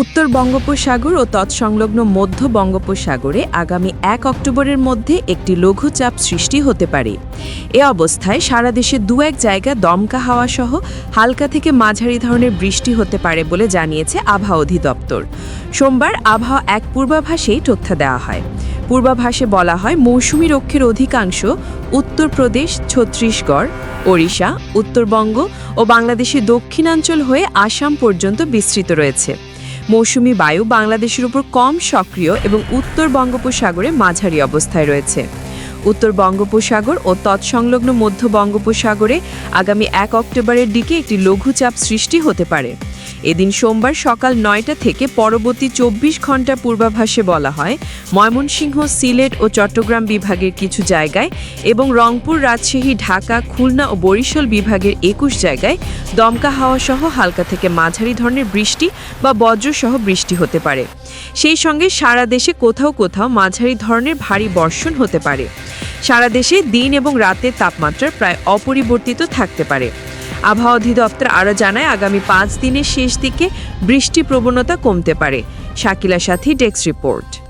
উত্তর বঙ্গোপসাগর ও তৎসংলগ্ন মধ্য বঙ্গোপসাগরে আগামী এক অক্টোবরের মধ্যে একটি লঘুচাপ সৃষ্টি হতে পারে। এ অবস্থায় সারা দেশে দু এক জায়গা দমকা হাওয়া সহ হালকা থেকে মাঝারি ধরনের বৃষ্টি হতে পারে বলে জানিয়েছে আবহাওয়া অধিদপ্তর। সোমবার আবহাওয়া এক পূর্বাভাসেই তথ্য দেওয়া হয়। পূর্বাভাসে বলা হয়, মৌসুমি রক্ষের অধিকাংশ উত্তরপ্রদেশ, ছত্তিশগড়, ওড়িশা, উত্তরবঙ্গ ও বাংলাদেশের দক্ষিণাঞ্চল হয়ে আসাম পর্যন্ত বিস্তৃত রয়েছে। মৌসুমী বায়ু বাংলাদেশের উপর কম সক্রিয় এবং উত্তর বঙ্গোপসাগরে মাঝারি অবস্থায় রয়েছে। উত্তর বঙ্গোপসাগর ও তৎসংলগ্ন মধ্য বঙ্গোপসাগরে আগামী এক অক্টোবরের দিকে একটি লঘুচাপ সৃষ্টি হতে পারে। এদিন সোমবার সকাল নয়টা থেকে পরবর্তী চব্বিশ ঘণ্টা পূর্বাভাসে বলা হয়, ময়মনসিংহ, সিলেট ও চট্টগ্রাম বিভাগের কিছু জায়গায় এবং রংপুর, রাজশাহী, ঢাকা, খুলনা ও বরিশাল বিভাগের একুশ জায়গায় দমকা হাওয়া সহ হালকা থেকে মাঝারি ধরনের বৃষ্টি বা বজ্রসহ বৃষ্টি হতে পারে। সেই সঙ্গে সারা দেশে কোথাও কোথাও মাঝারি ধরনের ভারী বর্ষণ হতে পারে। সারা দেশে দিন এবং রাতের তাপমাত্রা প্রায় অপরিবর্তিত থাকতে পারে। আবহাওয়া অধিদপ্তর আরও জানায়, আগামী পাঁচ দিনের শেষ দিকে বৃষ্টি প্রবণতা কমতে পারে। শাকিলা সাথী, ডেস্ক রিপোর্ট।